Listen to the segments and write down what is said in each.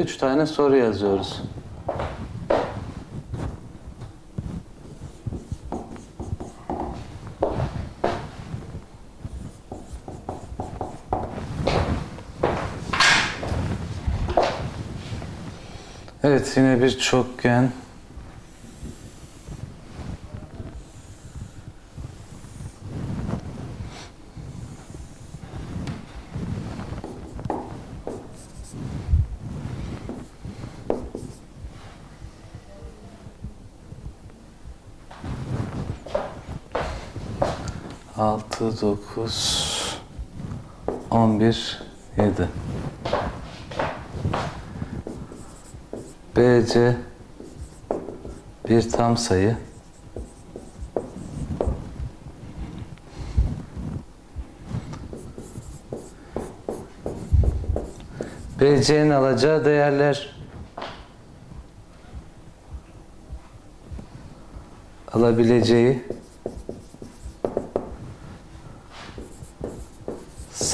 Üç tane soru yazıyoruz. Evet yine bir çokgen. Altı, dokuz, on bir, yedi. BC bir tam sayı. BC'nin alacağı değerler alabileceği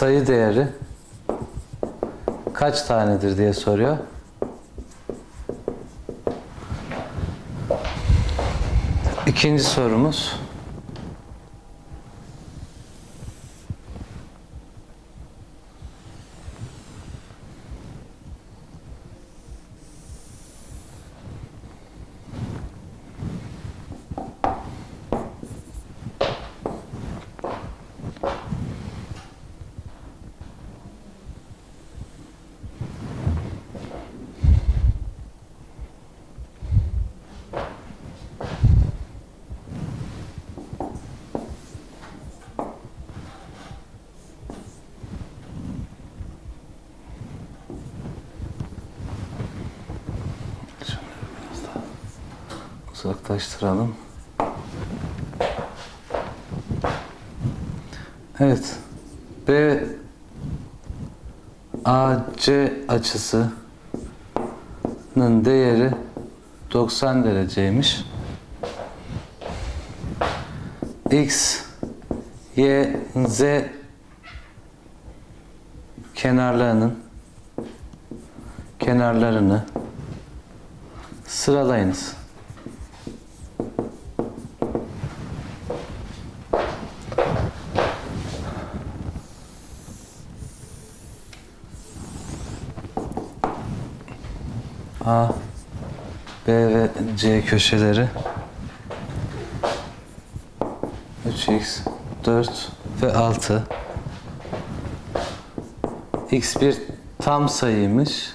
sayı değeri kaç tanedir diye soruyor. İkinci sorumuz. Uzaklaştıralım. Evet. B AC açısının değeri 90 dereceymiş. X, Y, Z kenarlarının kenarlarını sıralayınız. A, B ve C köşeleri 3x, 4 ve 6 x bir tam sayıymış.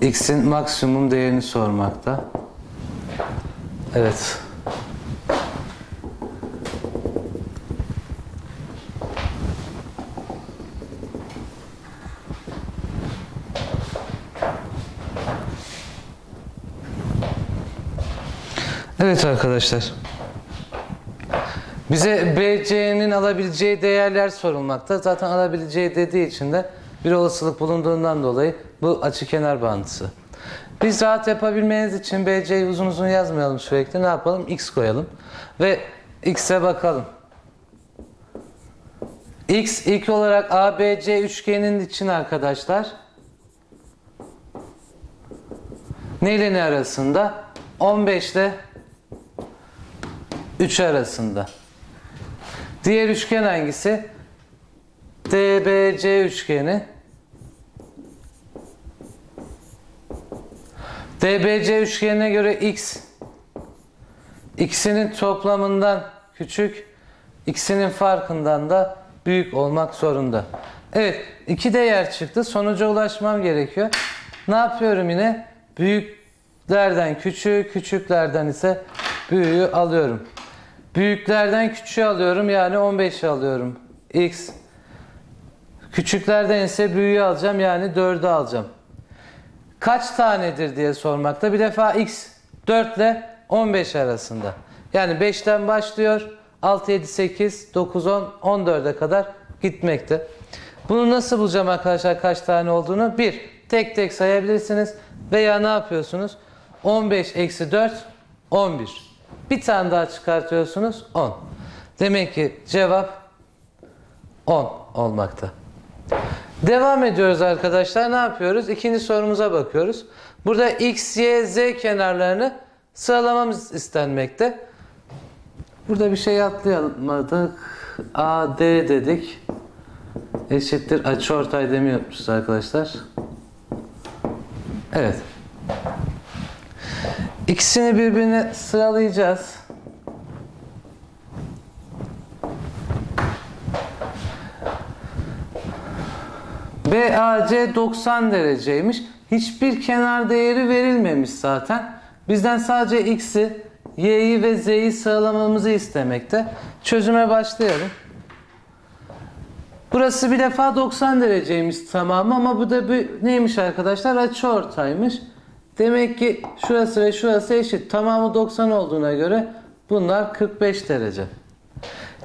x'in maksimum değerini sormakta. Evet. Evet arkadaşlar. Bize BC'nin alabileceği değerler sorulmakta. Zaten alabileceği dediği için de bir olasılık bulunduğundan dolayı bu açı kenar bağıntısı. Biz rahat yapabilmeniz için BC'yi uzun uzun yazmayalım sürekli. Ne yapalım? X koyalım. Ve X'e bakalım. X ilk olarak ABC üçgenin için arkadaşlar ne ile ne arasında? 15 ile 3 arasında. Diğer üçgen hangisi? DBC üçgeni. DBC üçgenine göre x x'inin toplamından küçük, x'inin farkından da büyük olmak zorunda. Evet, iki değer çıktı. Sonuca ulaşmam gerekiyor. Ne yapıyorum yine? Büyüklerden küçüğü, küçüklerden ise büyüğü alıyorum. Büyüklerden küçüğü alıyorum yani 15'i alıyorum. X. Küçüklerden ise büyüğü alacağım yani 4'ü alacağım. Kaç tanedir diye sormakta. Bir defa x 4 ile 15 arasında. Yani 5'ten başlıyor. 6, 7, 8, 9, 10, 14'e kadar gitmekte. Bunu nasıl bulacağım arkadaşlar kaç tane olduğunu? 1. Tek tek sayabilirsiniz. Veya ne yapıyorsunuz? 15 eksi 4, 11. Bir tane daha çıkartıyorsunuz 10. Demek ki cevap 10 olmakta. Devam ediyoruz arkadaşlar. Ne yapıyoruz? İkinci sorumuza bakıyoruz. Burada x, y, z kenarlarını sıralamamız istenmekte. Burada bir şey atlayamadık. A, D dedik. Eşittir açıortay demiyormuşuz arkadaşlar. Evet. İkisini birbirine sıralayacağız. BAC 90 dereceymiş. Hiçbir kenar değeri verilmemiş zaten. Bizden sadece x'i, y'yi ve z'yi sıralamamızı istemekte. Çözüme başlayalım. Burası bir defa 90 dereceymiş tamamı ama bu da bir neymiş arkadaşlar? Açıortaymış. Demek ki şurası ve şurası eşit. Tamamı 90 olduğuna göre bunlar 45 derece.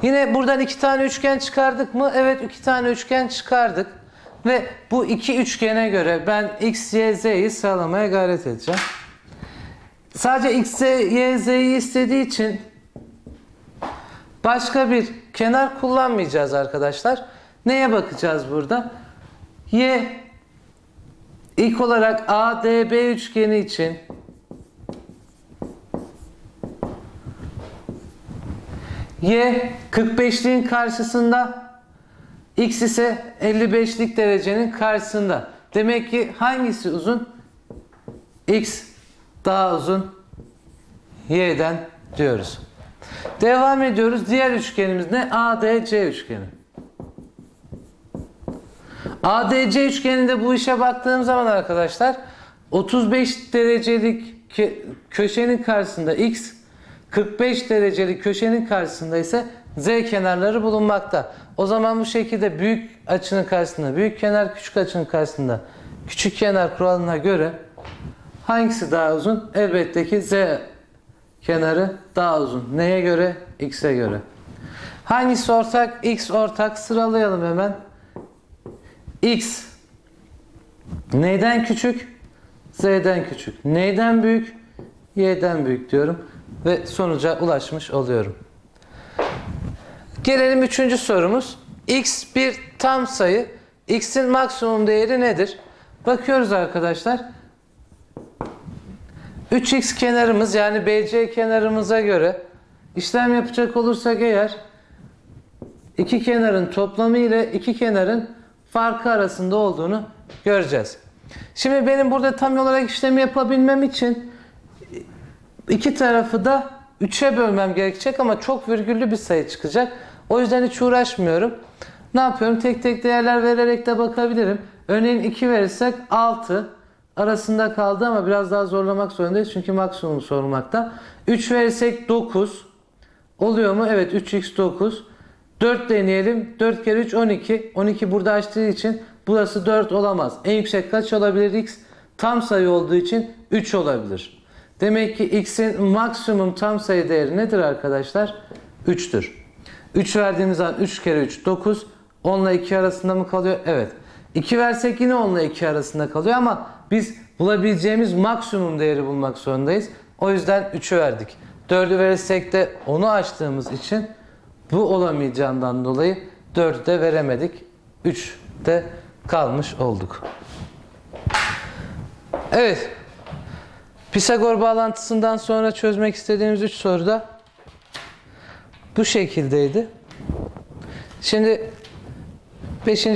Yine buradan iki tane üçgen çıkardık mı? Evet iki tane üçgen çıkardık. Ve bu iki üçgene göre ben x, y, z'yi sıralamaya gayret edeceğim. Sadece x, y, z'yi istediği için başka bir kenar kullanmayacağız arkadaşlar. Neye bakacağız burada? Y ilk olarak ADB üçgeni için Y 45'liğin karşısında X ise 55'lik derecenin karşısında. Demek ki hangisi uzun? X daha uzun Y'den diyoruz. Devam ediyoruz. Diğer üçgenimiz ne? ADC üçgeni. ADC üçgeninde bu işe baktığım zaman arkadaşlar 35 derecelik kö- köşenin karşısında X 45 derecelik köşenin karşısında ise Z kenarları bulunmakta. O zaman bu şekilde büyük açının karşısında büyük kenar küçük açının karşısında küçük kenar kuralına göre hangisi daha uzun? Elbette ki Z kenarı daha uzun. Neye göre? X'e göre. Hangisi ortak? X ortak. Sıralayalım hemen. X neyden küçük? Z'den küçük. Neyden büyük? Y'den büyük diyorum. Ve sonuca ulaşmış oluyorum. Gelelim üçüncü sorumuz. X bir tam sayı. X'in maksimum değeri nedir? Bakıyoruz arkadaşlar. 3x kenarımız yani BC kenarımıza göre işlem yapacak olursak eğer iki kenarın toplamı ile iki kenarın farkı arasında olduğunu göreceğiz. Şimdi benim burada tam olarak işlemi yapabilmem için iki tarafı da 3'e bölmem gerekecek ama çok virgüllü bir sayı çıkacak. O yüzden hiç uğraşmıyorum. Ne yapıyorum? Tek tek değerler vererek de bakabilirim. Örneğin 2 verirsek 6 arasında kaldı ama biraz daha zorlamak zorundayız çünkü maksimum sormakta. 3 verirsek 9 oluyor mu? Evet 3x 9. 4 deneyelim. 4 kere 3 12. 12 burada açtığı için burası 4 olamaz. En yüksek kaç olabilir x? Tam sayı olduğu için 3 olabilir. Demek ki x'in maksimum tam sayı değeri nedir arkadaşlar? 3'tür. 3 verdiğimiz zaman 3 kere 3 9. 10 ile 2 arasında mı kalıyor? Evet. 2 versek yine 10 ile 2 arasında kalıyor ama biz bulabileceğimiz maksimum değeri bulmak zorundayız. O yüzden 3'ü verdik. 4'ü verirsek de 10'u açtığımız için bu olamayacağından dolayı 4'ü de veremedik. 3'te kalmış olduk. Evet. Pisagor bağlantısından sonra çözmek istediğimiz 3 soru da bu şekildeydi. Şimdi 5.